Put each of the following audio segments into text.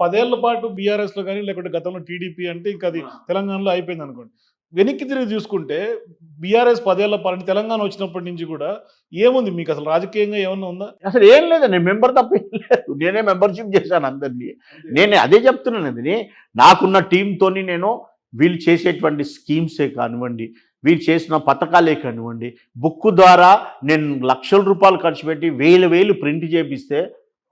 పదేళ్ళ పాటు బీఆర్ఎస్లో కానీ లేకుంటే గతంలో టీడీపీ అంటే ఇంకా అది తెలంగాణలో అయిపోయింది అనుకోండి. వెనక్కి తిరిగి చూసుకుంటే బీఆర్ఎస్ పదేళ్ళ పాలన తెలంగాణ వచ్చినప్పటి నుంచి కూడా ఏముంది మీకు అసలు రాజకీయంగా ఏమన్నా ఉందా? అసలు ఏం లేదండి మెంబర్ తప్ప ఏం లేదు. నేనే మెంబర్షిప్ చేశాను అందరినీ. నేనే అదే చెప్తున్నాను అది నాకున్న టీంతోని నేను వీళ్ళు చేసేటువంటి స్కీమ్సే కానివ్వండి వీళ్ళు చేసిన పథకాలే కానివ్వండి బుక్ ద్వారా నేను లక్షల రూపాయలు ఖర్చు పెట్టి వేలు వేలు ప్రింట్ చేపిస్తే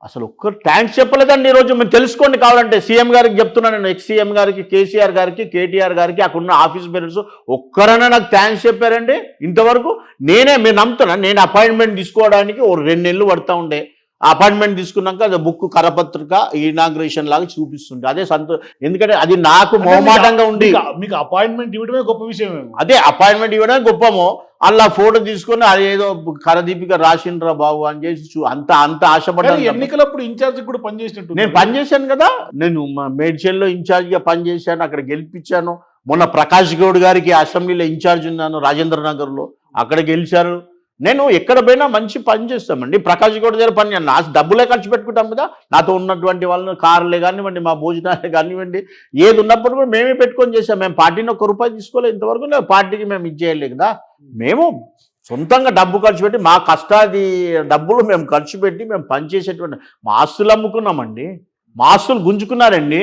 అసలు ఒక్క థ్యాంక్స్ చెప్పలేదండి ఈరోజు మీరు తెలుసుకోండి కావాలంటే. సీఎం గారికి చెప్తున్నాను నేను. ఎక్స్ సీఎం గారికి కేసీఆర్ గారికి కేటీఆర్ గారికి అక్కడ ఉన్న ఆఫీస్ పేరెంట్స్ ఒక్కరైనా నాకు థ్యాంక్స్ చెప్పారండి. ఇంతవరకు నేనే మీరు నమ్ముతున్నా నేను అపాయింట్మెంట్ తీసుకోవడానికి ఓ రెండు నెలలు పడతా ఉండే. అపాయింట్మెంట్ తీసుకున్నాక అది బుక్ కరపత్రిక ఇనాగ్రేషన్ లాగా చూపిస్తుండే. అదే సంతో ఎందుకంటే అది నాకు మొహమాటంగా ఉండి మీకు- అపాయింట్మెంట్ ఇవ్వడమే గొప్ప విషయమేమో అదే అపాయింట్మెంట్ ఇవ్వడం గొప్పమో అలా ఫోటో తీసుకొని అది ఏదో కరదీపిక రాసిండ్రా బాబు అని చేసి అంత అంత ఆశపడ్డాను. ఎన్నికలప్పుడు ఇన్ఛార్జ్ కూడా పనిచేసినట్టు నేను పనిచేశాను కదా. నేను మేడ్చల్లో ఇన్ఛార్జ్గా పనిచేశాను అక్కడ గెలిపించాను. మొన్న ప్రకాష్ గౌడ్ గారికి అసెంబ్లీలో ఇన్ఛార్జ్ ఉన్నాను రాజేంద్ర నగర్లో అక్కడ గెలిచారు. నేను ఎక్కడ పోయినా మంచి పని చేస్తామండి. ప్రకాష్ గౌడ్ దగ్గర పని నా డబ్బులే ఖర్చు పెట్టుకుంటాం కదా. నాతో ఉన్నటువంటి వాళ్ళని కార్లే కానివ్వండి మా భోజనాలే కానివ్వండి ఏది ఉన్నప్పుడు కూడా మేమే పెట్టుకొని చేసాం మేము పార్టీని ఒక్క రూపాయి తీసుకోలేదు ఇంతవరకు. లేదు పార్టీకి మేము ఇచ్చేయలేదు కదా. మేము సొంతంగా డబ్బు ఖర్చు పెట్టి మా కష్టాది డబ్బులు మేము ఖర్చు పెట్టి మేము పనిచేసేటువంటి మా ఆస్తులు అమ్ముకున్నామండి. మా ఆస్తులు గుంజుకున్నారండి.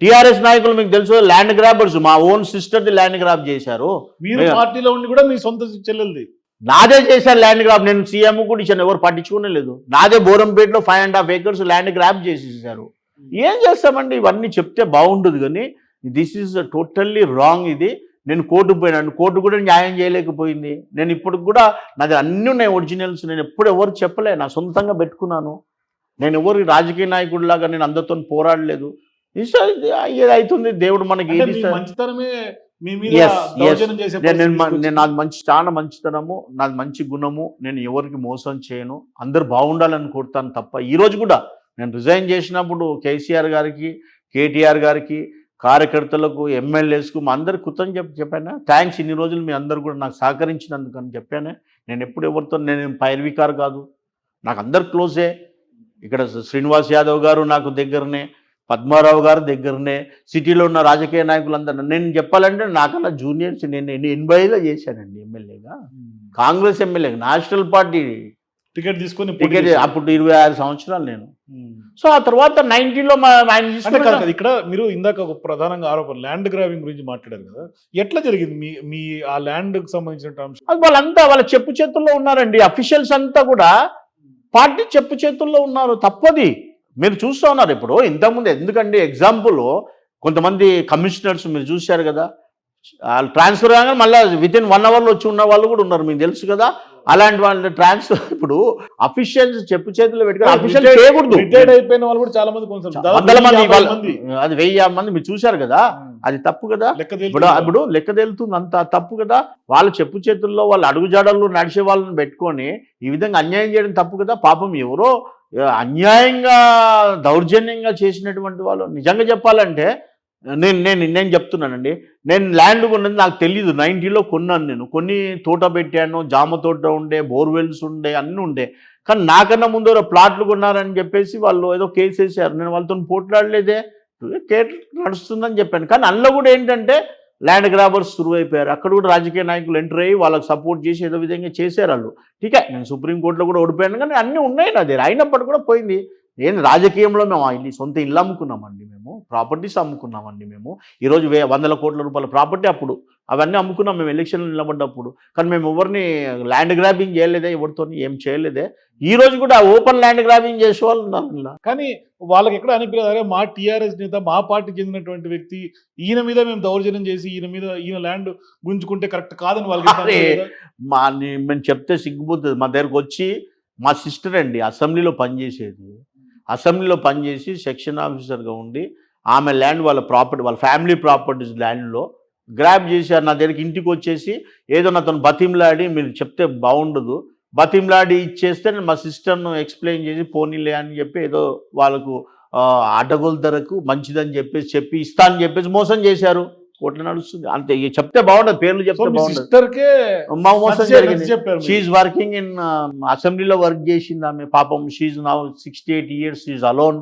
టీఆర్ఎస్ నాయకులు మీకు తెలుసు ల్యాండ్ గ్రాబర్స్. మా ఓన్ సిస్టర్ది ల్యాండ్ గ్రాబ్ చేశారు. మీరు పార్టీలో ఉండి కూడా మీ సొంత చెల్లెలది. నాదే చేశారు ల్యాండ్ గ్రాబ్ నేను సీఎం కూడా ఇచ్చాను ఎవరు పట్టించుకునే లేదు. నాదే బోరంపేటలో five and half acres land grab చేసేసారు. ఏం చేస్తామండి? ఇవన్నీ చెప్తే బాగుండదు కానీ దిస్ ఈజ్ టోటల్లీ రాంగ్ ఇది. నేను కోర్టుకు పోయినాను. కోర్టు కూడా న్యాయం చేయలేకపోయింది. నేను ఇప్పుడు కూడా నాది అన్నీ ఉన్నాయి ఒరిజినల్స్ నేను ఎప్పుడు ఎవరు చెప్పలే. నా సొంతంగా పెట్టుకున్నాను. నేను ఎవరు రాజకీయ నాయకుడిలాగా నేను అందరితో పోరాడలేదు. ఇది అవుతుంది. దేవుడు మనకి? మంచితనమే నేను నాది మంచి చాలా మంచితనము నాది మంచి గుణము నేను ఎవరికి మోసం చేయను. అందరు బాగుండాలని కోరుతాను తప్ప ఈ రోజు కూడా నేను రిజైన్ చేసినప్పుడు కేసీఆర్ గారికి కేటీఆర్ గారికి కార్యకర్తలకు ఎమ్మెల్యేస్కు మా అందరు కృతజ్ఞత చెప్ చెప్పాను? థ్యాంక్స్ ఇన్ని రోజులు మీ అందరు కూడా నాకు సహకరించినందుకు అని చెప్పాను? నేను ఎప్పుడు ఎవరితో నేను పైర్వికార్ కాదు. నాకు అందరు క్లోజే ఇక్కడ శ్రీనివాస్ యాదవ్ గారు నాకు దగ్గరనే. పద్మారావు గారు దగ్గరనే సిటీలో ఉన్న రాజకీయ నాయకులందరూ నేను చెప్పాలంటే నాకన్నా జూనియర్స్ నేను ఎన్ని- ఎనభై ఐదులో చేశానండి ఎమ్మెల్యేగా. Congress MLA national party ticket తీసుకొని టికెట్. అప్పుడు ఇరవై ఆరు సంవత్సరాలు నేను. ఉమ్. సో ఆ తర్వాత నైన్టీన్లో ఆయన ఇక్కడ మీరు ఇందాక ఒక ప్రధానంగా ఆరోపణ ల్యాండ్ గ్రాబింగ్ గురించి మాట్లాడారు కదా. ఎట్లా జరిగింది? మీ మీ ఆ ల్యాండ్కి సంబంధించిన అంశం? వాళ్ళంతా వాళ్ళ చెప్పు చేతుల్లో ఉన్నారండి. అఫీషియల్స్ అంతా కూడా పార్టీ చెప్పు చేతుల్లో ఉన్నారు. తప్పది. మీరు చూస్తూ ఉన్నారు ఇప్పుడు ఇంతకుముందు ఎందుకండి ఎగ్జాంపుల్ కొంతమంది కమిషనర్స్ మీరు చూశారు కదా వాళ్ళు ట్రాన్స్ఫర్ కాగానే మళ్ళీ విత్ ఇన్ వన్ అవర్లో వచ్చి ఉన్న వాళ్ళు కూడా ఉన్నారు మీకు తెలుసు కదా. అలాంటి వాళ్ళు ట్రాన్స్ఫర్ ఇప్పుడు అఫీషియల్స్ చెప్పు చేతుల్లో పెట్టుకుని అఫీషియల్ చేయకూడదు. రిటైర్డ్ అయిపోయిన వాళ్ళు కూడా చాలా మంది వందల మంది అది వెయ్యి మంది మీరు చూశారు కదా. అది తప్పు కదా. ఇప్పుడు. ఇప్పుడు లెక్క తేలుతుంది అంత తప్పు కదా. వాళ్ళ చెప్పు చేతుల్లో వాళ్ళ అడుగుజాడల్లో నడిచే వాళ్ళని పెట్టుకొని ఈ విధంగా అన్యాయం చేయడం తప్పు కదా. పాపం ఎవరో అన్యాయంగా దౌర్జన్యంగా చేసినటువంటి వాళ్ళు నిజంగా చెప్పాలంటే నేను నేను నేను చెప్తున్నానండి. నేను ల్యాండ్ కొన్నది నాకు తెలియదు నైంటీలో కొన్నాను నేను. కొన్ని తోట పెట్టాను జామ తోట ఉండే బోర్వెల్స్ ఉండే అన్నీ ఉండే. కానీ నాకన్నా ముందు ప్లాట్లు కొన్నారని చెప్పేసి వాళ్ళు ఏదో కేసు వేసారు నేను వాళ్ళతో పోట్లాడలేదే. కేట్ నడుస్తుందని చెప్పాను. కానీ అందులో కూడా ఏంటంటే ల్యాండ్ గ్రాబర్స్ సురువు అయిపోయారు అక్కడ కూడా రాజకీయ నాయకులు ఎంటర్ అయ్యి వాళ్ళకి సపోర్ట్ చేసి ఏదో విధంగా చేశారు వాళ్ళు. ఠీకే నేను సుప్రీంకోర్టులో కూడా ఓడిపోయాను. కానీ అన్నీ ఉన్నాయి నా దగ్గర. అయినప్పటికీ కూడా పోయింది. నేను రాజకీయంలో మేము ఇల్లు సొంత ఇల్లు అమ్ముకున్నామండి మేము. ప్రాపర్టీస్ అమ్ముకున్నామండి మేము. ఈరోజు వే వందల కోట్ల రూపాయల ప్రాపర్టీ అప్పుడు. అవన్నీ అమ్ముకున్నాం మేము ఎలక్షన్లు నిలబడ్డప్పుడు. కానీ మేము ఎవరిని ల్యాండ్ గ్రాబింగ్ చేయలేదే ఎవరితో ఏం చేయలేదే. ఈ రోజు కూడా ఓపెన్ ల్యాండ్ గ్రాబింగ్ చేసే వాళ్ళు ఉన్నారు. కానీ వాళ్ళకి ఎక్కడ అనిపించదు అరే మా టీఆర్ఎస్ నేత మా పార్టీకి చెందినటువంటి వ్యక్తి ఈయన మీద మేము దౌర్జన్యం చేసి ఈయన మీద ఈయన ల్యాండ్ గుంజుకుంటే కరెక్ట్ కాదని వాళ్ళకి? మా మేము చెప్తే సిగ్గుపోతుంది మా దగ్గరకు వచ్చి మా సిస్టర్ అండి అసెంబ్లీలో పనిచేసేది. అసెంబ్లీలో పనిచేసి సెక్షన్ ఆఫీసర్గా ఉండి ఆమె ల్యాండ్ వాళ్ళ ప్రాపర్టీ వాళ్ళ ఫ్యామిలీ ప్రాపర్టీస్ ల్యాండ్లో గ్రాప్ చేశారు. నా దగ్గరికి ఇంటికి వచ్చేసి ఏదో నాతో బతిమ్లాడి మీరు చెప్తే బాగుండదు. బతిమ్లాడి ఇచ్చేస్తే నేను మా సిస్టర్ను ఎక్స్ప్లెయిన్ చేసి పోనీలే అని చెప్పి ఏదో వాళ్ళకు ఆ, అడ్డగోలు ధరకు మంచిదని చెప్పేసి చెప్పి ఇస్తా అని చెప్పేసి మోసం చేశారు. కోట్లు నడుస్తుంది. అంతే చెప్తే బాగుండదు. పేర్లు చెప్తే బాగుండదు. షీఈ్ వర్కింగ్ ఇన్ అసెంబ్లీలో వర్క్ చేసింది ఆమె. పాపం she now sixty eight years is alone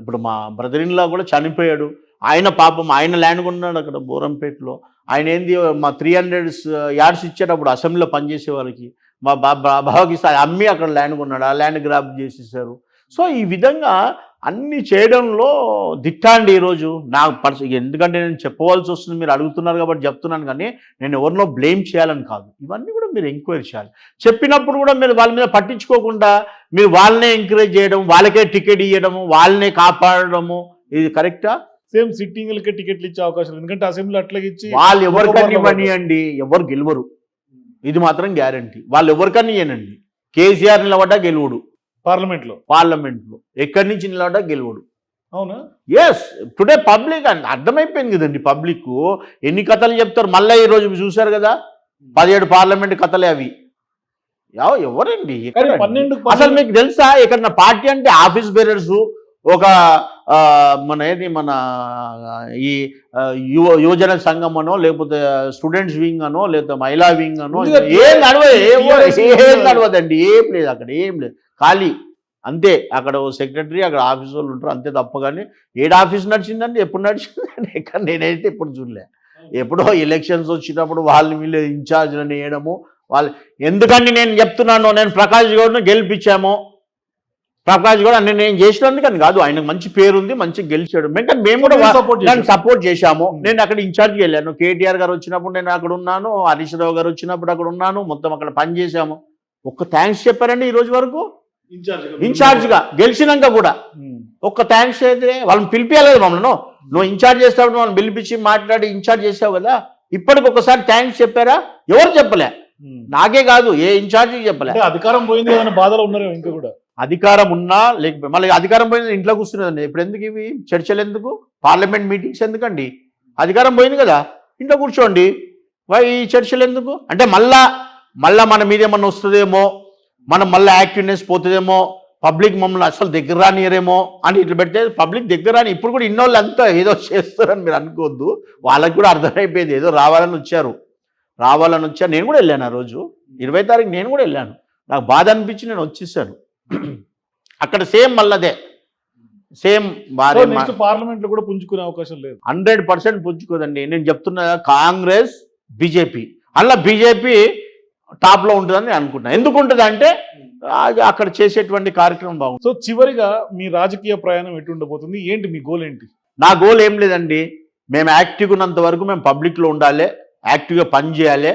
ఇప్పుడు మా బ్రదర్ ఇన్లా కూడా చనిపోయాడు. ఆయన పాపం ఆయన ల్యాండ్ కొన్నాడు అక్కడ బోరంపేటలో. ఆయన ఏంది మా త్రీ హండ్రెడ్ యార్డ్స్ ఇచ్చేటప్పుడు అసెంబ్లీలో పనిచేసే వాళ్ళకి. మా బాబా బావకి అమ్మి అక్కడ ల్యాండ్ కొన్నాడు. ఆ ల్యాండ్ గ్రాప్ చేసేసారు. సో ఈ విధంగా అన్ని చేయడంలో దిట్టా అండి ఈరోజు. నాకు పర్స ఎందుకంటే నేను చెప్పవలసి వస్తుంది మీరు అడుగుతున్నారు కాబట్టి చెప్తున్నాను కానీ నేను ఎవరినో బ్లేమ్ చేయాలని కాదు. ఇవన్నీ కూడా మీరు ఎంక్వైరీ చేయాలి. చెప్పినప్పుడు కూడా మీరు వాళ్ళ మీద పట్టించుకోకుండా మీరు వాళ్ళనే ఎంకరేజ్ చేయడం వాళ్ళకే టికెట్ ఇవ్వడము వాళ్ళనే కాపాడడము ఇది కరెక్టా? సేమ్ సిట్టింగ్లకే టికెట్లు ఇచ్చే అవకాశం. ఎందుకంటే అసెంబ్లీ అట్లాగే ఇచ్చి వాళ్ళు ఎవరికన్నా ఇవ్వనియండి ఎవరు గెలవరు. ఇది మాత్రం గ్యారంటీ. వాళ్ళు ఎవరికన్నా ఇవ్వనండి కేసీఆర్ నిలబడ్డా గెలువుడు. పార్లమెంట్లో పార్లమెంట్లో. ఎక్కడి నుంచి నిలబడ్డా? గెలువుడు. అవునా? ఎస్ టుడే పబ్లిక్ అండ్ అర్థమైపోయింది కదండి పబ్లిక్ ఎన్ని కథలు చెప్తారు? మళ్ళీ ఈరోజు చూశారు కదా? పదిహేడు పార్లమెంట్ కథలే అవి. ఎవ- ఎవరండి? అసలు మీకు తెలుసా? ఇక్కడ పార్టీ అంటే ఆఫీస్ బేరర్స్ ఒక మన ఏది మన ఈ యువ యువజన సంఘం అనో లేకపోతే స్టూడెంట్స్ వింగ్ అనో లేకపోతే మహిళా వింగ్ అనో ఏం నడవదు ఏం నడవదండి ఏం లేదు అక్కడ ఏం లేదు. ఖాళీ అంతే. అక్కడ సెక్రటరీ అక్కడ ఆఫీస్ వాళ్ళు ఉంటారు అంతే తప్ప కానీ ఏడు ఆఫీస్ నడిచిందండి ఎప్పుడు నడిచిందండి? ఎక్కడ నేనైతే ఎప్పుడు చూడలే. ఎప్పుడో ఎలక్షన్స్ వచ్చినప్పుడు వాళ్ళని వీళ్ళు ఇన్ఛార్జ్లను వేయడము వాళ్ళు ఎందుకండి నేను చెప్తున్నాను నేను ప్రకాష్ గౌడ్ను గెలిపించాము? ప్రకాష్ అన్ని నేను చేసినందుకని కాదు ఆయనకు మంచి పేరు ఉంది మంచి గెలిచాడు. మేము మేము కూడా సపోర్ట్ చేశాము. నేను అక్కడ ఇన్ఛార్జ్కి వెళ్ళాను. కేటీఆర్ గారు వచ్చినప్పుడు నేను అక్కడ ఉన్నాను హరీష్ రావు గారు వచ్చినప్పుడు అక్కడ ఉన్నాను మొత్తం అక్కడ పని చేశాము. ఒక్క థ్యాంక్స్ చెప్పారండి ఈ రోజు వరకు? ఇన్ఛార్జ్గా గెలిచినాక కూడా. ఒక్క థ్యాంక్స్ అయితే వాళ్ళని పిలిపించలేదు మమ్మల్ని. నువ్వు ఇన్ఛార్జ్ చేస్తావు వాళ్ళని పిలిపించి మాట్లాడి ఇన్ఛార్జ్ చేసావు కదా. ఇప్పటికి ఒకసారి థ్యాంక్స్ చెప్పారా? ఎవరు చెప్పలే? నాకే కాదు ఏ ఇన్ఛార్జికి చెప్పలే? అధికారం పోయింది బాధలో ఉన్నారు ఇంకా కూడా. అధికారం ఉన్నా లేకపోతే మళ్ళీ అధికారం పోయింది ఇంట్లో కూర్చున్నదండి. ఇప్పుడు ఎందుకు ఇవి? చర్చలు ఎందుకు? పార్లమెంట్ మీటింగ్స్ ఎందుకండి? అధికారం పోయింది కదా. ఇంట్లో కూర్చోండి. వై ఈ చర్చలు ఎందుకు? అంటే మళ్ళా మళ్ళా మన మీద ఏమన్నా వస్తుందేమో? మనం మళ్ళీ యాక్టివ్నెస్ పోతుందేమో? పబ్లిక్ మమ్మల్ని అసలు దగ్గర రానియరేమో? అని ఇట్లా పెడితే పబ్లిక్ దగ్గర రాని ఇప్పుడు కూడా ఇన్నోళ్ళు అంతా ఏదో చేస్తారని మీరు అనుకోవద్దు. వాళ్ళకి కూడా అర్థమైపోయింది. ఏదో రావాలని వచ్చారు. రావాలని వచ్చారు. నేను కూడా వెళ్ళాను ఆ రోజు. ఇరవై తారీఖు నేను కూడా వెళ్ళాను. నాకు బాధ అనిపించి నేను వచ్చేసాను. అక్కడ సేమ్ మళ్ళదే. సేమ్ నెక్స్ట్ పార్లమెంట్లో కూడా పుంజుకునే అవకాశం లేదు. హండ్రెడ్ పర్సెంట్ పుంజుకోదండి. నేను చెప్తున్నా కాంగ్రెస్ బీజేపీ. అలా బీజేపీ టాప్లో ఉంటుందని నేను అనుకుంటున్నాను ఎందుకు ఉంటుంది అంటే అక్కడ చేసేటువంటి కార్యక్రమం బాగుంది సో చివరిగా మీ రాజకీయ ప్రయాణం ఎటు ఉండబోతుంది? ఏంటి మీ గోల్ ఏంటి? నా గోల్ ఏం లేదండి. మేము యాక్టివ్గా ఉన్నంత వరకు మేము పబ్లిక్లో ఉండాలి. యాక్టివ్గా పని చేయాలి.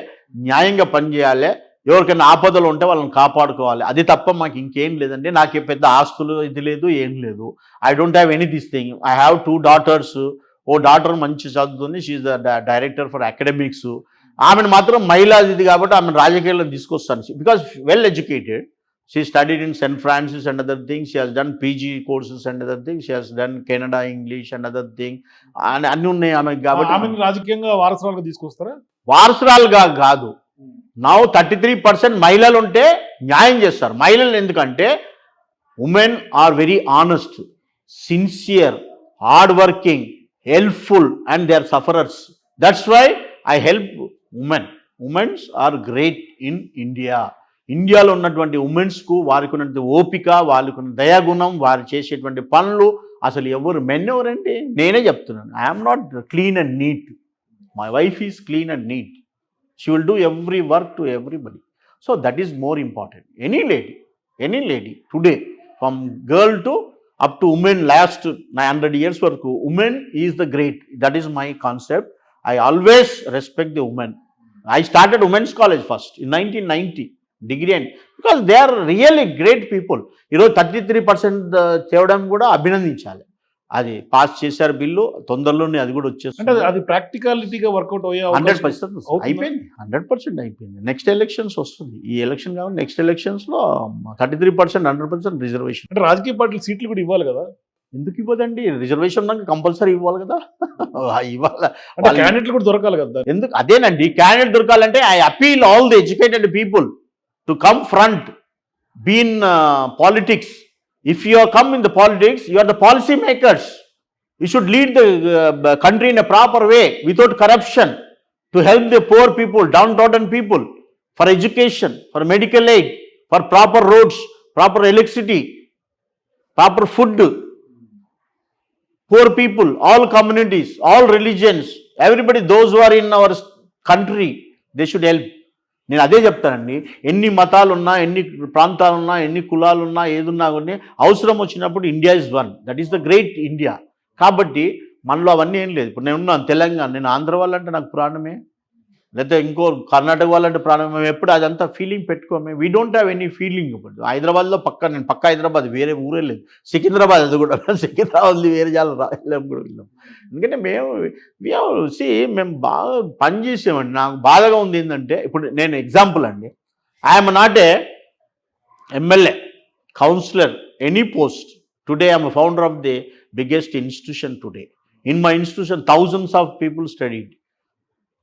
న్యాయంగా పని చేయాలి. ఎవరికైనా ఆపదలు ఉంటే వాళ్ళని కాపాడుకోవాలి. అది తప్ప మాకు ఇంకేం లేదండి. నాకు పెద్ద ఆస్తులు ఇది లేదు ఏం లేదు. I don't have any this thing I have two daughters oh daughter మంచి చదువుతుంది. She the director for academics ఆమెను మాత్రం మహిళా ఇది కాబట్టి ఆమెను రాజకీయాల్లో తీసుకొస్తాను. Because well educated she studied in Saint Francis and other thing she has done PG courses and other thing she has done Canada English and other thing అని అన్ని ఉన్నాయి ఆమెకి కాబట్టి ఆమెను రాజకీయంగా వారసురాలుగా తీసుకొస్తారా? వారసురాలుగా కాదు. నా థర్టీ త్రీ పర్సెంట్ మహిళలు ఉంటే న్యాయం చేస్తారు. మహిళలు ఎందుకంటే women are very honest sincere hard working helpful and they are sufferers that's why I help women womens are great in India ఇండియాలో ఉన్నటువంటి ఉమెన్స్కు వారికి ఉన్నటువంటి ఓపిక వారికి ఉన్న దయాగుణం వారు చేసేటువంటి పనులు అసలు ఎవరు మెన్ ఎవరంటే నేనే చెప్తున్నాను. I'm not clean and neat my wife is clean and neat she will do every work to everybody so that is more important any lady any lady today from girl to up to women last nine hundred years వరకు women is the great that is my concept I always respect the women I started womens college first in nineteen ninety degree and because they are really great people ఈరోజు thirty three percent చేయడం కూడా అభినందించాలి. అది pass చేశారు bill తొందరలోనే అది కూడా వచ్చేస్తుంది. అది- ప్రాక్టికాలిటీగా వర్కౌట్ అయ్యే హండ్రెడ్ పర్సెంట్? అయిపోయింది. హండ్రెడ్ పర్సెంట్ అయిపోయింది. నెక్స్ట్ ఎలక్షన్స్ వస్తుంది. ఈ ఎలక్షన్ కాబట్టి నెక్స్ట్ ఎలక్షన్స్లో thirty three percent hundred percent reservation. అంటే రాజకీయ పార్టీలు సీట్లు కూడా ఇవ్వాలి కదా? ఎందుకు ఇవ్వదండి? రిజర్వేషన్ ఉన్నాక కంపల్సరీ ఇవ్వాలి కదా? ఇవ్వాలి క్యాండిడేట్లు కూడా దొరకాలి కదా? ఎందుకు? అదేనండి. క్యాండిడేట్ దొరకాలంటే I appeal all the educated people to come front been politics. If you are come in the politics, you are the policy makers. You should lead the uh, uh, country in a proper way without corruption to help the poor people, downtrodden people, for education, for medical aid, for proper roads, proper electricity, proper food, poor people, all communities, all religions, everybody, those who are in our country, they should help. నేను అదే చెప్తానండి. ఎన్ని మతాలున్నా ఎన్ని ప్రాంతాలున్నా ఎన్ని కులాలున్నా ఏదున్నా కానీ అవసరం వచ్చినప్పుడు India is one that is the great India కాబట్టి మనలో అవన్నీ ఏం లేదు. ఇప్పుడు నేను ఉన్నాను తెలంగాణ. నేను ఆంధ్ర వాళ్ళంటే నాకు ప్రాణమే. లేకపోతే ఇంకో కర్ణాటక వాళ్ళంటే ప్రాణం మేము ఎప్పుడు అదంతా feeling పెట్టుకోమే. We don't have any feeling ఇప్పుడు హైదరాబాద్లో పక్క నేను పక్క హైదరాబాద్ వేరే ఊరే లేదు. సికింద్రాబాద్ అది కూడా. సికింద్రాబాద్ వేరే చాలా రాయలేము కూడా వెళ్ళాం. ఎందుకంటే మేము సి మేము బాగా పనిచేసామండి నాకు బాధగా ఉంది ఏంటంటే ఇప్పుడు నేను ఎగ్జాంపుల్ అండి. I'm not a MLA councillor any post today I'm founder of the biggest institution today in my institution thousands of people studied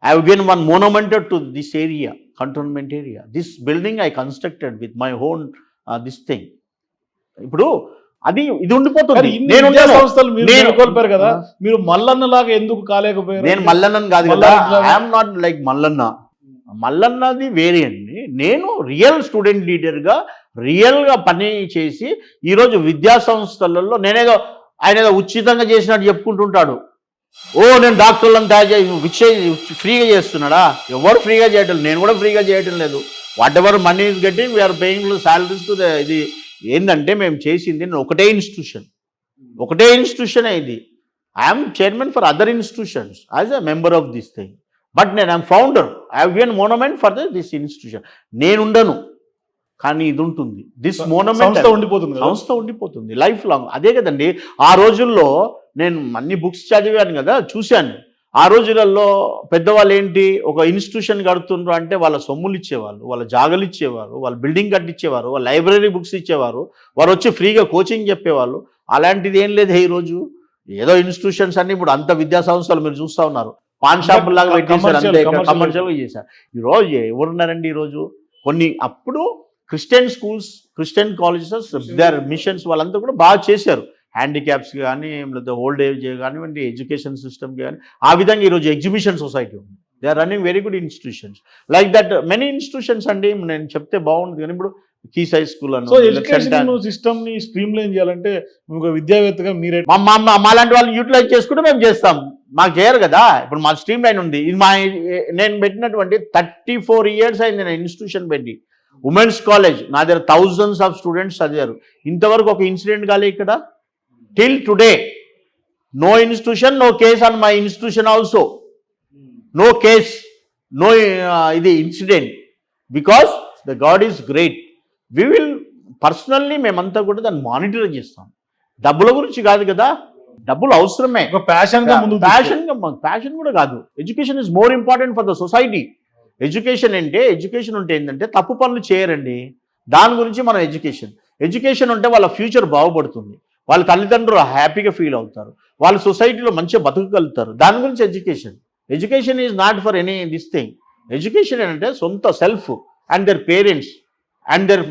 I have given one monument to this area, cantonment area. This building I constructed with my own uh, this thing. ఇప్పుడు అది ఇది ఉండిపోతుంది. నేను. సంస్థలు మీరు నెలకొల్పారు కదా మీరు మల్లన్న లాగా ఎందుకు కాలేకపోయారు? నేను మల్లన్నని కాదు కదా. I'm not like Mallanna. మల్లన్నది వేరే అండి. నేను రియల్ స్టూడెంట్ లీడర్గా రియల్గా పని చేసి ఈరోజు విద్యా సంస్థలలో నేనేదో ఆయన ఏదో ఉచితంగా చేసినట్టు చెప్పుకుంటుంటాడు. ఓ నేను డాక్టర్లను తయారు చేసి ఫ్రీగా చేస్తున్నాడా? ఎవరు ఫ్రీగా చేయటం నేను కూడా ఫ్రీగా చేయటం లేదు. Whatever money is getting we are paying salaries to ఇది ఏంటంటే మేము చేసింది ఒకటే ఇన్స్టిట్యూషన్ ఒకటే ఇన్స్టిట్యూషనే ఇది. I'm chairman for other institutions as a member of this thing but నేను I'm founder I given monument for this institution నేను ఉండను. కానీ ఇది ఉంటుంది. దిస్ మోనమెంట్ ఉండిపోతుంది సంస్థ ఉండిపోతుంది. లైఫ్ లాంగ్ అదే కదండి ఆ రోజుల్లో నేను అన్ని బుక్స్ చదివాను కదా చూశాను. ఆ రోజులలో పెద్దవాళ్ళు ఏంటి ఒక ఇన్స్టిట్యూషన్ కడుతుండ్రు అంటే వాళ్ళ సొమ్ములు ఇచ్చేవాళ్ళు వాళ్ళ జాగలు ఇచ్చేవారు వాళ్ళ బిల్డింగ్ కట్టించేవారు వాళ్ళ లైబ్రరీ బుక్స్ ఇచ్చేవారు వారు వచ్చి ఫ్రీగా కోచింగ్ చెప్పేవాళ్ళు. అలాంటిది ఏం లేదు ఈ రోజు ఏదో ఇన్స్టిట్యూషన్స్ అన్ని ఇప్పుడు అంత విద్యా సంస్థలు మీరు చూస్తా ఉన్నారు. పాన్ షాప్ లాగా పెట్టేశారు Commercial- అంతే commercial. కమర్షియల్గా చేశారు. ఈ రోజు ఎవరున్నారండి ఈరోజు? కొన్ని అప్పుడు Christian schools Christian colleges their missions వాళ్ళంతా కూడా బాగా చేశారు. హ్యాండిక్యాప్స్ కానీ లేదా ఓల్డ్ ఏజ్ కానివ్వండి ఎడ్యుకేషన్ సిస్టమ్ కానీ ఆ విధంగా ఈరోజు ఎగ్జిబిషన్ సొసైటీ ఉంది. They are running very good institutions like that many institutions అండి నేను చెప్తే బాగుంటుంది. కానీ ఇప్పుడు కీస్ హై స్కూల్ అని సిస్టమ్ని స్ట్రీమ్ లైన్ చేయాలంటే ఒక విద్యావేత్తగా మీరే మా మా మా- మాలాంటి వాళ్ళు యూటిలైజ్ చేసుకుంటే మేము చేస్తాం. మాకు చేయరు కదా? ఇప్పుడు మా స్ట్రీమ్ లైన్ ఉంది. ఇది మా నేను పెట్టినటువంటి థర్టీ ఫోర్ ఇయర్స్ అయింది నేను ఇన్స్టిట్యూషన్ పెట్టి. ఉమెన్స్ కాలేజ్ నా దగ్గర థౌజండ్స్ ఆఫ్ స్టూడెంట్స్ చదివారు. ఇంతవరకు ఒక ఇన్సిడెంట్ కాలే ఇక్కడ. Till today no institution no case on my institution also no case no ఇది incident because the god is great we will personally మేమంతా కూడా దాన్ని మానిటర్ చేస్తాం. డబ్బుల గురించి కాదు కదా? డబ్బులు అవసరమే. ప్యాషన్ ప్యాషన్ ప్యాషన్ కూడా కాదు. Education is more important for the society education అంటే ఎడ్యుకేషన్ ఉంటే ఏంటంటే తప్పు పనులు చేయరండి. దాని గురించి మనం ఎడ్యుకేషన్ ఎడ్యుకేషన్ ఉంటే వాళ్ళ ఫ్యూచర్ బాగుపడుతుంది. వాళ్ళ తల్లిదండ్రులు హ్యాపీగా ఫీల్ అవుతారు. వాళ్ళ సొసైటీలో మంచిగా బతకగలుగుతారు. దాని గురించి education. Education is not for any this thing. Education ఏంటంటే సొంత self and their parents and their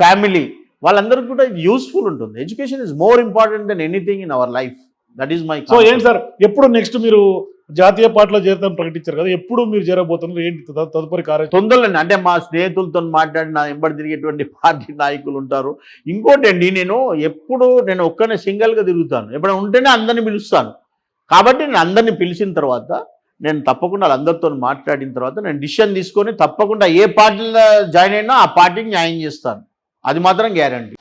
family వాళ్ళందరికీ కూడా యూస్ఫుల్ ఉంటుంది. Education is more important than anything in our life. That is my so ఏంటి సార్? ఎప్పుడు next మీరు జాతీయ పార్టీలో చేరుతామని ప్రకటించారు కదా ఎప్పుడు మీరు చేరబోతున్నారు ఏంటి తదుపరి కార్యక్రమం తొందరలేండి. అంటే మా స్నేహితులతో మాట్లాడి నా వెంబడి తిరిగేటువంటి పార్టీ నాయకులు ఉంటారు. ఇంకోటి అండి నేను ఎప్పుడు నేను ఒక్కనే సింగిల్గా తిరుగుతాను. ఎప్పుడైనా ఉంటేనే అందరిని పిలుస్తాను. కాబట్టి నేను అందరిని పిలిచిన తర్వాత నేను తప్పకుండా వాళ్ళందరితో మాట్లాడిన తర్వాత నేను డిసిషన్ తీసుకొని తప్పకుండా ఏ పార్టీలో జాయిన్ అయినా ఆ పార్టీకి న్యాయం చేస్తాను. అది మాత్రం గ్యారంటీ.